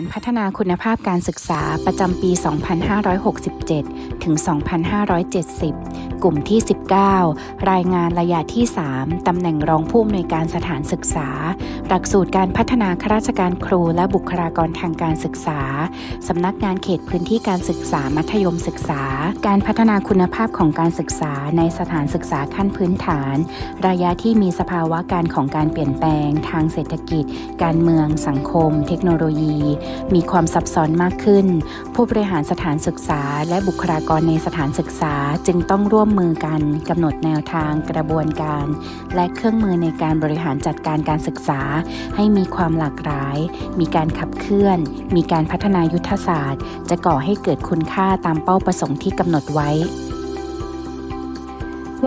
นพัฒนาคุณภาพการศึกษาประจำปี 2567 ถึง 2570 กลุ่มที่ 19 รายงานระยะที่ 3 ตำแหน่งรองผู้อำนวยการสถานศึกษาหลักสูตรการพัฒนาข้าราชการครูและบุคลากรทางการศึกษา สำนักงานเขตพื้นที่การศึกษามัธยมศึกษา การพัฒนาคุณภาพของการศึกษาในสถานศึกษาขั้นพื้นฐาน ระยะที่มีสภาวะการของการเปลี่ยนแปลง ทางเศรษฐกิจ การเมือง สังคม เทคโนโลยี มีความซับซ้อนมากขึ้น ผู้บริหารสถานศึกษา และบุคลากรในสถานศึกษาจึงต้องร่วมมือกันกำหนดแนวทางกระบวนการ และเครื่องมือในการบริหารจัดการการศึกษาให้มีความหลากหลาย มีการขับเคลื่อน มีการพัฒนายุทธศาสตร์ จะก่อให้เกิดคุณค่าตามเป้าประสงค์ที่กำหนดไว้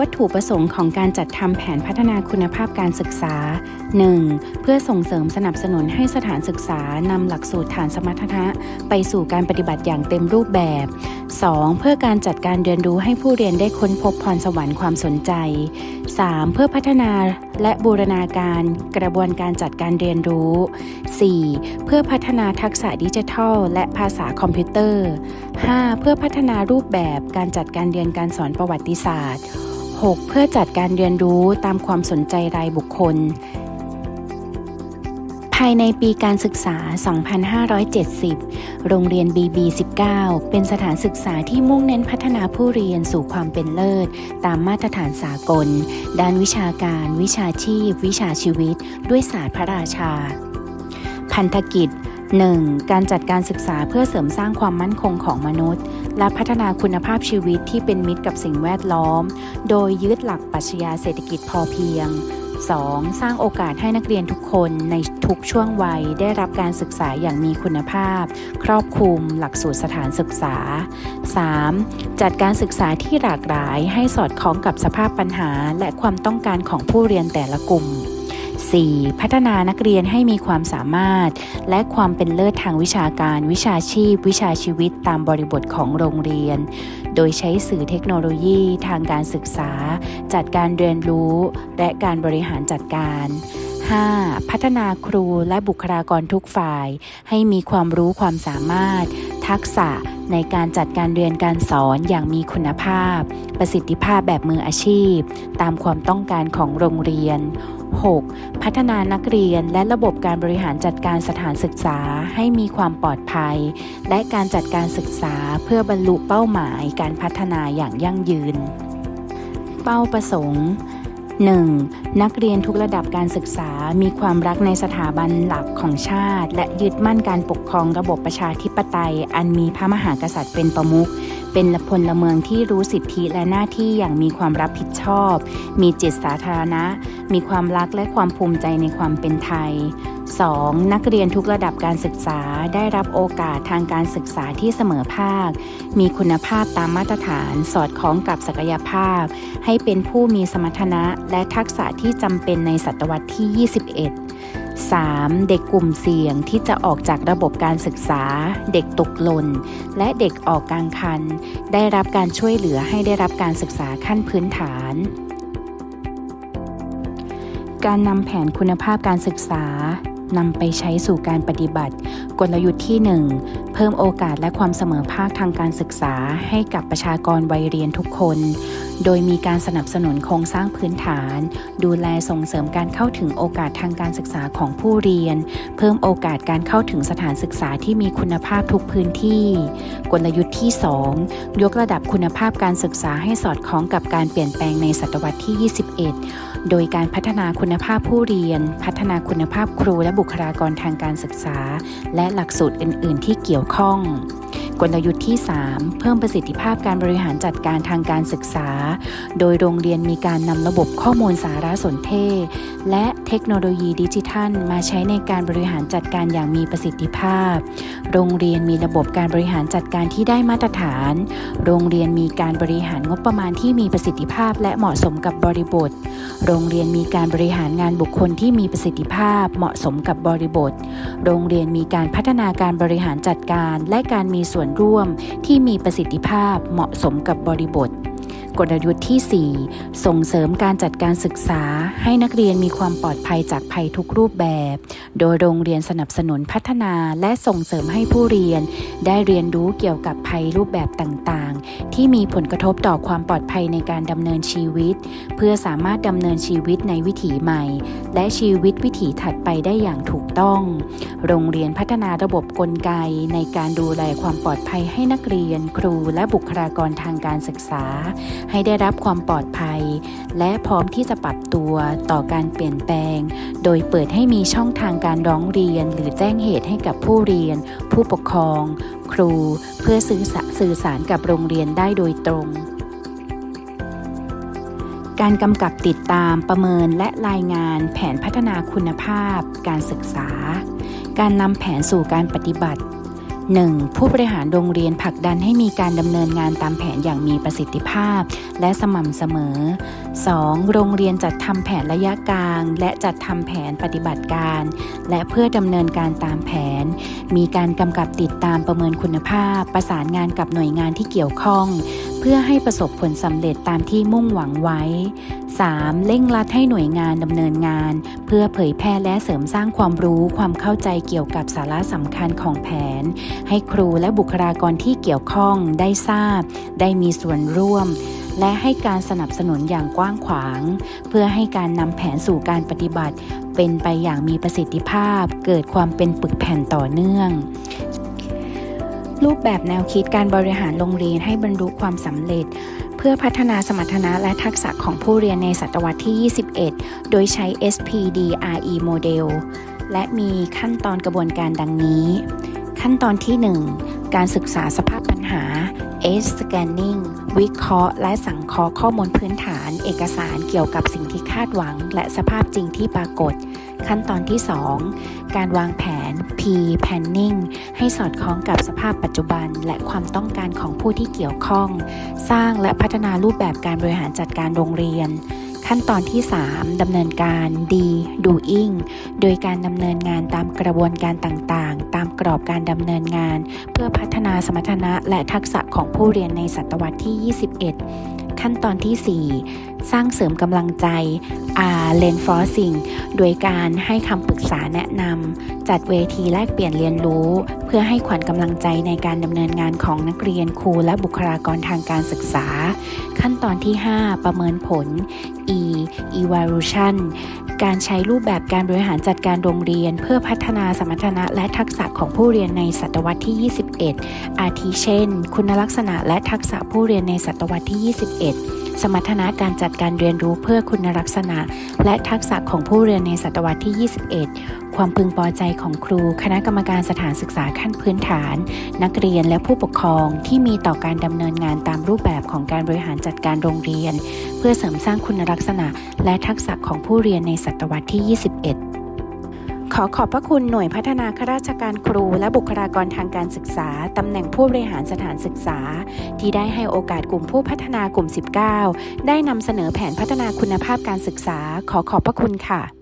วัตถุประสงค์ของการจัดทำแผนพัฒนาคุณภาพการศึกษา 1. เพื่อส่งเสริมสนับสนุนให้สถานศึกษานำหลักสูตรฐานสมรรถนะ ไปสู่การปฏิบัติอย่างเต็มรูปแบบ 2. เพื่อการจัดการเรียนรู้ให้ผู้เรียนได้ค้นพบพรสวรรค์ความสนใจ 3. เพื่อพัฒนาและบูรณาการกระบวนการจัดการเรียนรู้ 4. เพื่อพัฒนาทักษะดิจิทัล และภาษาคอมพิวเตอร์ 5. เพื่อพัฒนารูปแบบการจัดการเรียนการสอนประวัติศาสตร์ 6. เพื่อจัดการเรียนรู้ตามความสนใจรายบุคคล ภายในปีการศึกษา 2570 โรงเรียน BB19 เป็นสถานศึกษาที่มุ่งเน้นพัฒนาผู้เรียนสู่ความเป็นเลิศ ตามมาตรฐานสากล ด้านวิชาการ วิชาชีพ วิชาชีวิต ด้วยศาสตร์พระราชา พันธกิจ 1. การจัดการศึกษาเพื่อเสริมสร้างความมั่นคงของมนุษย์ และพัฒนาคุณภาพชีวิตที่เป็นมิตรกับสิ่งแวดล้อม โดยยึดหลักปรัชญาเศรษฐกิจพอเพียง 2. สร้างโอกาสให้นักเรียนทุกคนในทุกช่วงวัยได้รับการศึกษาอย่างมีคุณภาพ ครอบคลุมหลักสูตรสถานศึกษา 3. จัดการศึกษาที่หลากหลายให้สอดคล้องกับสภาพปัญหา และความต้องการของผู้เรียนแต่ละกลุ่ม 4. พัฒนานักเรียนให้มีความสามารถ และความเป็นเลิศทางวิชาการ วิชาชีพ วิชาชีวิตตามบริบทของโรงเรียน โดยใช้สื่อเทคโนโลยีทางการศึกษา จัดการเรียนรู้ และการบริหารจัดการ 5. พัฒนาครูและบุคลากรทุกฝ่าย ให้มีความรู้ความสามารถ ทักษะ ในการจัดการเรียนการสอนอย่างมีคุณภาพ ประสิทธิภาพแบบมืออาชีพ ตามความต้องการของโรงเรียน 6. พัฒนานักเรียนและระบบการบริหารจัดการสถานศึกษาให้มีความปลอดภัย และการจัดการศึกษาเพื่อบรรลุเป้าหมายการพัฒนาอย่างยั่งยืน เป้าประสงค์ 1. นักเรียนทุกระดับการศึกษามีความรักในสถาบันหลักของชาติ และยึดมั่นการปกครองระบบประชาธิปไตย อันมีพระมหากษัตริย์เป็นประมุขเป็นพลเมืองที่รู้สิทธิและหน้าที่อย่างมีความรับผิดชอบ มีจิตสาธารณะ มีความรักและความภูมิใจในความเป็นไทย 2. นักเรียนทุกระดับการศึกษาได้รับโอกาสทางการศึกษาที่เสมอภาค มีคุณภาพตามมาตรฐานสอดคล้องกับศักยภาพ ให้เป็นผู้มีสมรรถนะและทักษะที่จำเป็นในศตวรรษที่ 21 3. เด็กกลุ่มเสี่ยงที่จะออกจากระบบการศึกษา เด็กตกหล่นและเด็กออกกลางคัน ได้รับการช่วยเหลือให้ได้รับการศึกษาขั้นพื้นฐาน การนำแผนคุณภาพการศึกษา นำไปใช้สู่การปฏิบัติ กลยุทธ์ที่ 1 เพิ่มโอกาสและความเสมอภาคทางการศึกษาให้กับประชากรวัยเรียนทุกคน โดยมีการสนับสนุนโครงสร้างพื้นฐาน ดูแลส่งเสริมการเข้าถึงโอกาสทางการศึกษาของผู้เรียน เพิ่มโอกาสการเข้าถึงสถานศึกษาที่มีคุณภาพทุกพื้นที่ กลยุทธ์ที่ 2 ยกระดับคุณภาพการศึกษาให้สอดคล้องกับการเปลี่ยนแปลงในศตวรรษที่ 21 โดยการพัฒนาคุณภาพผู้เรียน พัฒนาคุณภาพครูและบุคลากรทางการศึกษา และหลักสูตรอื่น ๆ ที่เกี่ยวข้อง กลยุทธ์ที่ 3 เพิ่มประสิทธิภาพการบริหารจัดการทางการศึกษา โดยโรงเรียนมีการนำระบบข้อมูลสารสนเทศ และเทคโนโลยีดิจิทัล มาใช้ในการบริหารจัดการอย่างมีประสิทธิภาพ โรงเรียนมีระบบการบริหารจัดการที่ได้มาตรฐาน โรงเรียนมีการบริหารงบประมาณที่มีประสิทธิภาพ และเหมาะสมกับบริบทโรงเรียนมีการบริหารงานบุคคลที่มีประสิทธิภาพเหมาะสมกับบริบท โรงเรียนมีการพัฒนาการบริหารจัดการ และการมีส่วนร่วมที่มีประสิทธิภาพเหมาะสมกับบริบท กลยุทธ์ที่ 4 ส่งเสริมการจัดการศึกษา ให้นักเรียนมีความปลอดภัยจากภัยทุกรูปแบบ โดยโรงเรียนสนับสนุนพัฒนาและส่งเสริมให้ผู้เรียน ได้เรียนรู้เกี่ยวกับภัยรูปแบบต่างๆ ที่มีผลกระทบต่อความปลอดภัยในการดำเนินชีวิต เพื่อสามารถดำเนินชีวิตในวิถีใหม่ และชีวิตวิถีถัดไปได้อย่างถูกต้อง โรงเรียนพัฒนาระบบกลไกในการดูแลความปลอดภัยให้นักเรียน ครูและบุคลากรทางการศึกษาให้ได้รับความปลอดภัย และพร้อมที่จะปรับตัวต่อการเปลี่ยนแปลง โดยเปิดให้มีช่องทางการร้องเรียน หรือแจ้งเหตุให้กับผู้เรียน ผู้ปกครอง ครู เพื่อสื่อสารสื่อสารกับโรงเรียนได้โดยตรงการกำกับติดตามประเมินและรายงานแผนพัฒนาคุณภาพ การศึกษา การนำแผนสู่การปฏิบัติ 1. ผู้บริหารโรงเรียนผลักดันให้มีการดำเนินงานตามแผนอย่างมีประสิทธิภาพ และสม่ำเสมอ 2. โรงเรียนจัดทำแผนระยะกลาง และจัดทำแผนปฏิบัติการ และเพื่อดำเนินการตามแผน มีการกำกับติดตามประเมินคุณภาพ ประสานงานกับหน่วยงานที่เกี่ยวข้อง เพื่อให้ประสบผลสำเร็จตามที่มุ่งหวังไว้ 3. เร่งรัดให้หน่วยงานดำเนินงาน เพื่อเผยแพร่และเสริมสร้างความรู้ความเข้าใจเกี่ยวกับสาระสำคัญของแผน ให้ครูและบุคลากรที่เกี่ยวข้องได้ทราบ ได้มีส่วนร่วม และให้การสนับสนุนอย่างกว้างขวาง เพื่อให้การนำแผนสู่การปฏิบัติ เป็นไปอย่างมีประสิทธิภาพ เกิดความเป็นปึกแผ่นต่อเนื่อง รูปแบบแนวคิดการบริหารโรงเรียนให้บรรลุความสำเร็จ เพื่อพัฒนาสมรรถนะและทักษะของผู้เรียนในศตวรรษที่ 21 โดยใช้ SPDRE โมเดล และมีขั้นตอนกระบวนการดังนี้ ขั้นตอนที่ 1 การศึกษาสภาพปัญหา S scanning วิเคราะห์ และสังเคราะห์ข้อมูลพื้นฐาน เอกสารเกี่ยวกับสิ่งที่คาดหวัง และสภาพจริงที่ปรากฏ ขั้นตอนที่ 2 การวางแผน P planning ให้สอดคล้องกับสภาพปัจจุบัน และความต้องการของผู้ที่เกี่ยวข้อง สร้างและพัฒนารูปแบบการบริหารจัดการโรงเรียนขั้นตอนที่ 3ดำเนินการ D doing โดยการดำเนินงานตามกระบวนการต่างๆ ตามกรอบการดำเนินงาน เพื่อพัฒนาสมรรถนะและทักษะของผู้เรียนในศตวรรษที่ 21 ขั้นตอนที่ 4 สร้างเสริมกำลังใจ R reinforcing โดยการให้คำปรึกษาแนะนำ จัดเวทีแลกเปลี่ยนเรียนรู้ เพื่อให้ขวัญกำลังใจในการดำเนินงานของนักเรียนครูและบุคลากรทางการศึกษา ขั้นตอนที่ 5 ประเมินผล E evaluation การใช้รูปแบบการบริหารจัดการโรงเรียน เพื่อพัฒนาสมรรถนะและทักษะของผู้เรียนในศตวรรษที่ 21 อาทิเช่น คุณลักษณะและทักษะผู้เรียนในศตวรรษที่ 21 สมรรถนะการจัดการเรียนรู้เพื่อคุณลักษณะ และทักษะของผู้เรียนในศตวรรษที่ 21 ความพึงพอใจของครู คณะกรรมการสถานศึกษาขั้นพื้นฐาน นักเรียนและผู้ปกครองที่มีต่อการดำเนินงานตามรูปแบบของการบริหารจัดการโรงเรียน เพื่อเสริมสร้างคุณลักษณะ และทักษะของผู้เรียนในศตวรรษที่ 21 ขอขอบพระคุณหน่วยพัฒนาข้าราชการครู และบุคลากรทางการศึกษา ตำแหน่งผู้บริหารสถานศึกษา ที่ได้ให้โอกาสกลุ่มผู้พัฒนากลุ่ม 19 ได้นำเสนอแผนพัฒนาคุณภาพการศึกษา ขอขอบพระคุณค่ะ